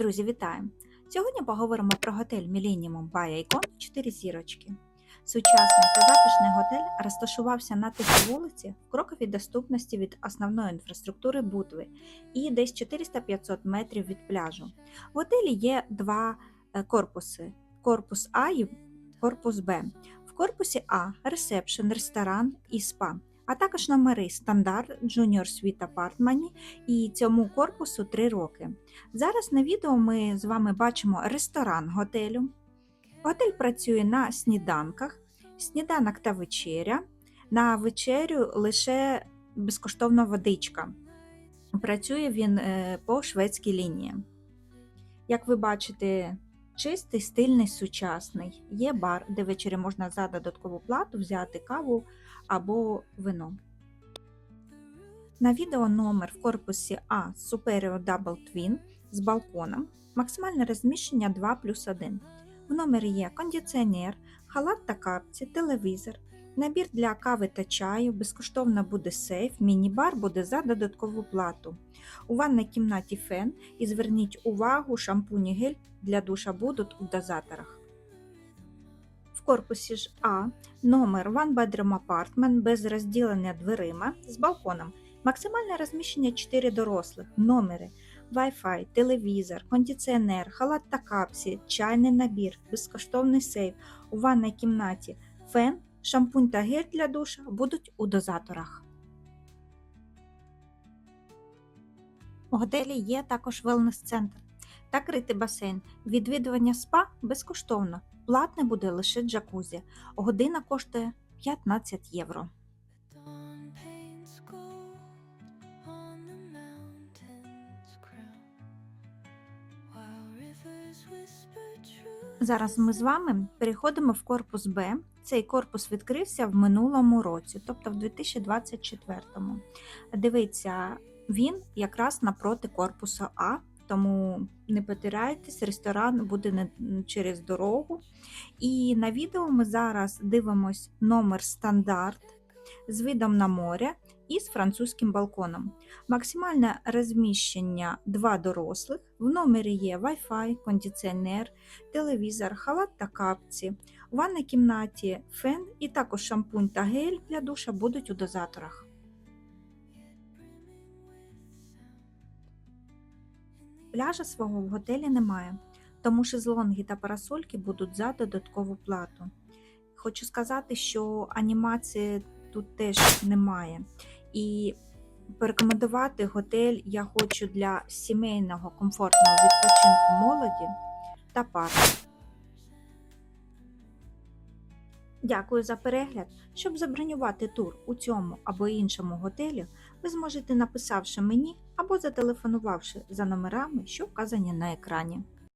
Друзі, вітаю! Сьогодні поговоримо про готель Millennium by Icon 4 зірочки. Сучасний та затишний готель розташувався на тихій вулиці в кроковій доступності від основної інфраструктури Бутви і десь 400-500 метрів від пляжу. В готелі є два е, корпуси: корпус А і корпус Б. В корпусі А ресепшн, ресторан і спа, а також номери стандарт, Junior Suite Apartment і цьому корпусу 3 роки. Зараз на відео ми з вами бачимо ресторан готелю. Готель працює на сніданках, сніданок та вечеря. На вечерю лише безкоштовна водичка. Працює він е, по шведській лінії. Як ви бачите, чистий, стильний, сучасний. Є бар, де ввечері можна за додаткову плату взяти каву або вино. На відео номер в корпусі А Superior Double Twin з балконом. Максимальне розміщення 2 плюс 1. В номері є кондиціонер, халат та капці, телевізор, набір для кави та чаю, безкоштовно буде сейф, міні-бар буде за додаткову плату. У ванній кімнаті фен і зверніть увагу, шампунь і гель для душа будуть у дозаторах. В корпусі ж А номер One Bedroom Apartment без розділення дверима з балконом. Максимальне розміщення 4 дорослих, номери, Wi-Fi, телевізор, кондиціонер, халат та капсі, чайний набір, безкоштовний сейф, у ванній кімнаті, фен, шампунь та гель для душа будуть у дозаторах. У готелі є також велнес-центр та критий басейн. Відвідування спа безкоштовно. Платне буде лише джакузі. Година коштує 15 євро. Зараз ми з вами переходимо в корпус Б. Цей корпус відкрився в минулому році, тобто в 2024. Дивіться, він якраз напроти корпусу А, тому не потирайтесь, ресторан буде через дорогу. І на відео ми зараз дивимось номер стандарт з видом на море і з французьким балконом. Максимальне розміщення 2 дорослих. В номері є Wi-Fi, кондиціонер, телевізор, халат та капці. У ванній кімнаті фен і також шампунь та гель для душа будуть у дозаторах. Пляжа свого в готелі немає, тому шезлонги та парасольки будуть за додаткову плату. Хочу сказати, що анімації тут теж немає. І порекомендувати готель я хочу для сімейного комфортного відпочинку молоді та пар. Дякую за перегляд. Щоб забронювати тур у цьому або іншому готелі, ви зможете написавши мені або зателефонувавши за номерами, що вказані на екрані.